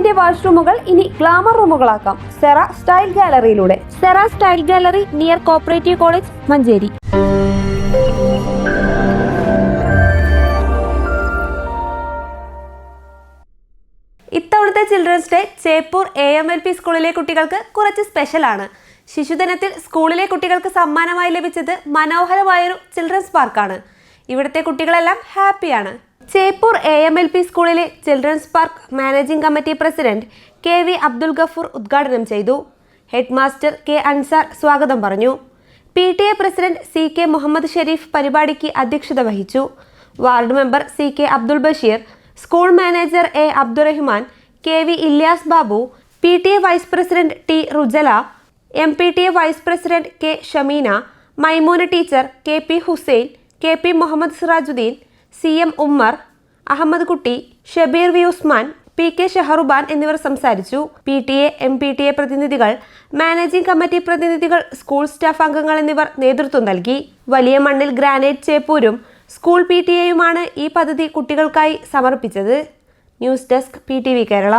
വീടിന്റെ വാഷ്റൂമുകൾ ഇനി ഗ്ലാമർ റൂമുകളാക്കാം. Cera style ഗാലറിയിലൂടെ. Cera style gallery near cooperative college Manjeri. ഇത്തവണത്തെ children's day Cheppur A M L P സ്കൂളിലെ കുട്ടികൾക്ക് കുറച്ച് സ്പെഷ്യലാണ്. ശിശുദിനത്തിൽ സ്കൂളിലെ കുട്ടികൾക്ക് സമ്മാനമായി ലഭിച്ചത് മനോഹരമായൊരു ചിൽഡ്രൻസ് പാർക്കാണ്. ഇവിടുത്തെ കുട്ടികളെല്ലാം ഹാപ്പിയാണ്. Cheppur A M L P സ്കൂളിലെ children's park managing committee president K V Abdul Gafoor ഉദ്ഘാടനം ചെയ്തു. ഹെഡ് മാസ്റ്റർ കെ അൻസാർ സ്വാഗതം പറഞ്ഞു. P T A president C K Muhammad Shareef പരിപാടിക്ക് അധ്യക്ഷത വഹിച്ചു. Ward member C K Abdul Basheer school manager A Abdurahman K V Ilyas Babu P T A vice president T Rujala M P T A vice president K Shameena Maimoona teacher K P Hussain K P Muhammad Sirajuddeen C M Ummer Ahammed Kutty Shabeer V Usman P K Shaharuban എന്നിവർ സംസാരിച്ചു. P T A M P T A പ്രതിനിധികൾ managing committee പ്രതിനിധികൾ school staff അംഗങ്ങൾ എന്നിവർ നേതൃത്വം നൽകി. വലിയ മണ്ണിൽ ഗ്രാനൈറ്റ് ചേപ്പൂരും സ്കൂൾ പി ടി എയുമാണ് ഈ പദ്ധതി കുട്ടികൾക്കായി സമർപ്പിച്ചത്. News desk P T V Kerala.